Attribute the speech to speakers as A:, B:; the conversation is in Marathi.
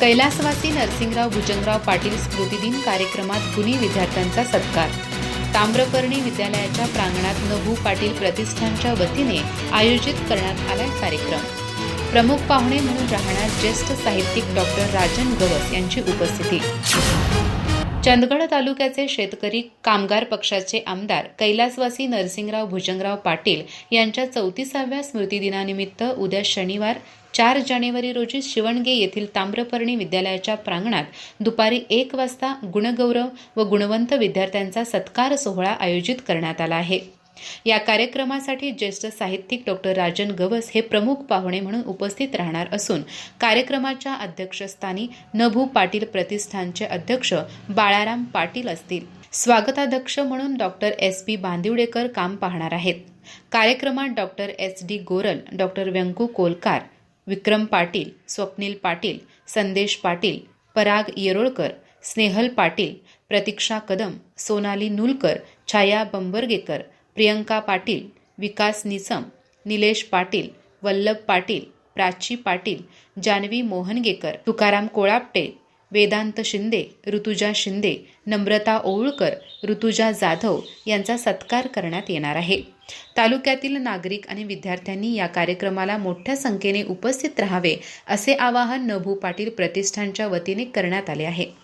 A: कैलासवासी नरसिंगराव भुजंगराव पाटील स्मृतिदिन कार्यक्रमात गुणी विद्यार्थ्यांचा सत्कार. ताम्रपर्णी विद्यालयाच्या प्रांगणात नभू पाटील प्रतिष्ठानच्या वतीने आयोजित करण्यात आला कार्यक्रम. प्रमुख पाहुणे म्हणून राहणार ज्येष्ठ साहित्यिक डॉक्टर राजन गवस यांची उपस्थिती. चंदगड तालुक्याचे शेतकरी कामगार पक्षाचे आमदार कैलासवासी नरसिंगराव भुजंगराव पाटील यांच्या चौतीसाव्या स्मृतिदिनानिमित्त उद्या शनिवार चार जानेवारी रोजी शिवणगे येथील ताम्रपर्णी विद्यालयाच्या प्रांगणात दुपारी एक वाजता गुणगौरव व गुणवंत विद्यार्थ्यांचा सत्कार सोहळा आयोजित करण्यात आला आहे. या कार्यक्रमासाठी ज्येष्ठ साहित्यिक डॉक्टर राजन गवस हे प्रमुख पाहुणे म्हणून उपस्थित राहणार असून कार्यक्रमाच्या अध्यक्षस्थानी नभू पाटील प्रतिष्ठानचे अध्यक्ष बाळाराम पाटील असतील. स्वागताध्यक्ष म्हणून डॉक्टर एस पी बांदिवडेकर काम पाहणार आहेत. कार्यक्रमात doctor S D Goral doctor Vyanku Kolkar Vikram Patil Swapnil Patil Sandesh Patil Parag येरोळकर Snehal Patil प्रतीक्षा कदम सोनाली नुलकर छाया बंबर्गेकर प्रियंका पाटील विकास निसम निलेश पाटील वल्लभ पाटील प्राची पाटील जानवी मोहनगेकर तुकाराम कोळापटे वेदांत शिंदे ऋतुजा शिंदे नम्रता ओवळकर ऋतुजा जाधव यांचा सत्कार करण्यात येणार आहे. तालुक्यातील नागरिक आणि विद्यार्थ्यांनी या कार्यक्रमाला मोठ्या संख्येने उपस्थित राहावे असे आवाहन नभू पाटील प्रतिष्ठानच्या वतीने करण्यात आले आहे.